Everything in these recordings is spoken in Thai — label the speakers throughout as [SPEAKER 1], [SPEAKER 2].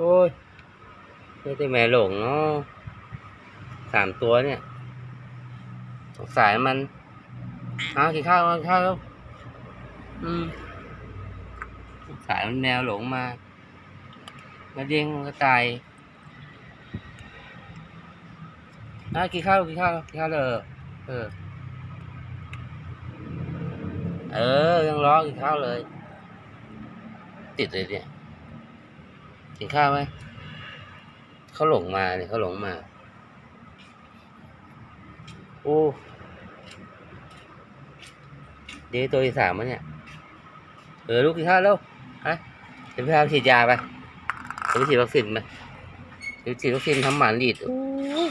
[SPEAKER 1] โอ้ยไม่ได้แม่หลงเนาะสามตัวเนี่ยสงสายมันเอากินข้าวกินข้าวแล้วอืมสงสายมันแมวหลงมามาเด้งมันก็ตายเอากินข้าวกินข้าวกินข้าวเลยเออ เออยังร้องกินข้าวเลย ติดเลยเนี่ย กินข้าวไหมเขาหลงมาเนี่ยเขาหลงมาโอ้เดี๋ยวตัวที่สามแล้วเนี่ยเออลูกกินข้าวแล้วฮะเดี๋ยวไปพาไปฉีดยาไปเดี๋ยวไปฉีดวัคซีนไปเดี๋ยวฉีดวัคซีนทำหมันลีดโอ้ย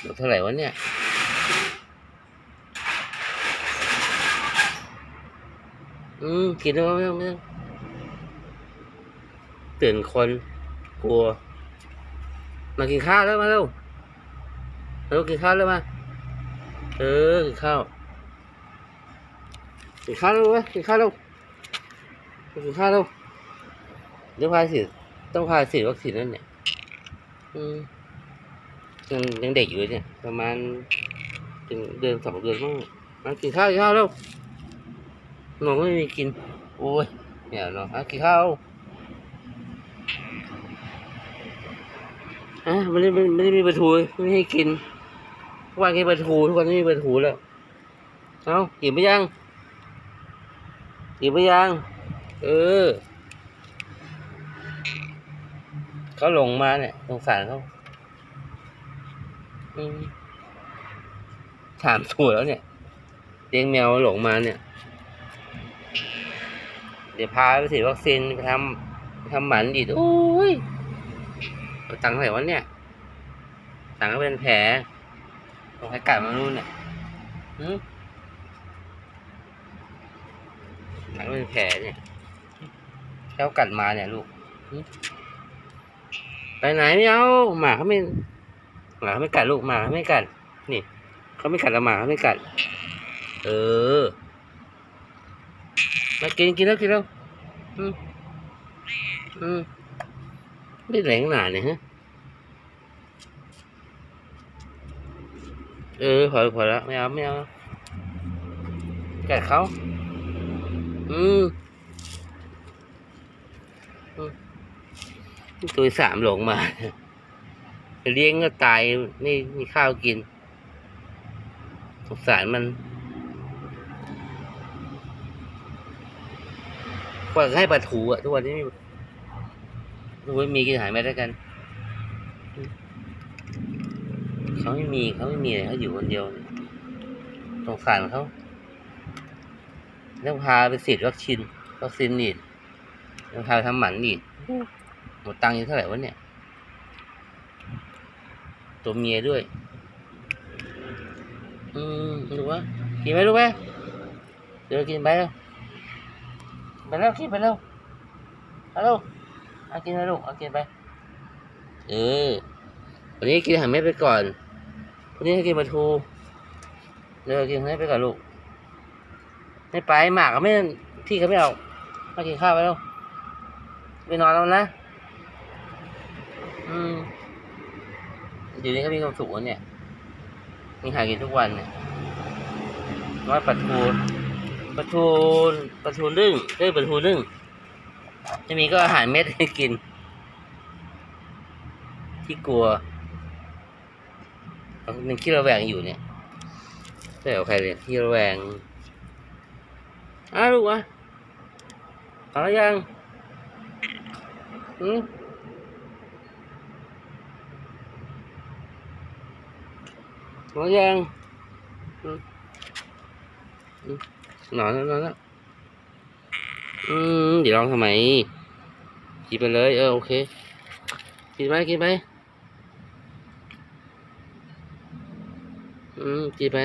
[SPEAKER 1] เดี๋ยวเท่าไหร่วะเนี่ยอืมกินแล้วไม่ต้องไม่ต้อง ตื่นคนกลัว มากินข้าวแล้วมาเร็วเร็วกินข้าวแล้วมาเออกินข้าวกินข้าวแล้วเว้ยกินข้าวแล้วกินข้าวแล้วเดี๋ยวพาฉีดต้องพาฉีดวัคซีนนั่นเนี่ยยังยังเด็กอยู่เนี่ย ประมาณถึงเดือนสองเดือนมั้งมากินข้าวกินข้าวแล้วนมไม่มีกิน โอ้ยเนี่ยเนาะอะกินข้าว อะไม่ได้ไม่ได้มีปลาทูไม่ให้กินทุกวันกินปลาทูทุกวันไม่มีปลาทูแล้วเอากินไปยังกินไปยัง เออเขาหลงมาเนี่ยสงสารเขาถามถูกแล้วเนี่ยเลี้ยงแมวหลงมาเนี่ย เดี๋ยวพาไปฉีดวัคซีนไปทำทำหมันดีดโอ้ย ตังค์เท่าไหร่วะเนี่ยตังค์ก็เป็นแผลตรงใครกัดมารู้เนี่ยหืมตังค์เป็นแผลเนี่ยแค่กัดมาเนี่ยลูกไปไหนไม่เอาหมาเขาไม่หมาเขาไม่กัดลูกหมาเขาไม่กัดนี่เขาไม่กัดล้วหมาเขาไม่กัด เออมากินกินแล้วกินแล้วอืมอืม ไม่แรงหนาเนี่ยฮะ เออพอพอแล้วไม่เอาไม่เอาแกัดเขาอืมอืมตัวสามหลงมา เลี้ยงก็ตายไม่มีข้าวกินสงสารมันกว่าให้ปลาถูอะทุกวันนี้ ทุกวันมีกินหายไม่ได้กัน เขาไม่มีเขาไม่มีเลยเขาอยู่คนเดียวสงสารเขาต้องพาไปฉีดวัคซีนวัคซีนนีดต้องพาไปทำหมันนีดหมดตังค์ยู่เท่าไหร่วะเนี่ย ตัวเมียด้วย อืมดูว่ากินไหมลูกไหมเดี๋ยวกินไปแล้วไปแล้วกินไปแล้วเอาลูก เอากินไปลูกเอากินไป เออ วันนี้กินหารเม็ดไปก่อน วันนี้ให้กินปลาทูเดี๋ยวกินให้ไปก่อนลูก ไม่ไปหมากก็ไม่ที่เขาไม่เอามากินข้าวไปแล้วไปนอนแล้วนะ อืมอยู่นี่ก็มีความสุขเนี่ย มีหากินทุกวันเนี่ยน้อยปลาทูปลาทูปลาทูนึ่งเอ้ยปลาทูนึ่ง จะมีก็อาหารเม็ดให้กิน ที่กลัวมันขี้ระแวงอยู่เนี่ยใช่กับใครเลยขี้ระแวงอ้าวลูกวะเอายังอืมเอาแล้วยังอืมอืมนอนนอนแล้ว อืมเดี๋ยวลองทำไมกินไปเลย เออโอเค กินไปกินไปอืมกินไป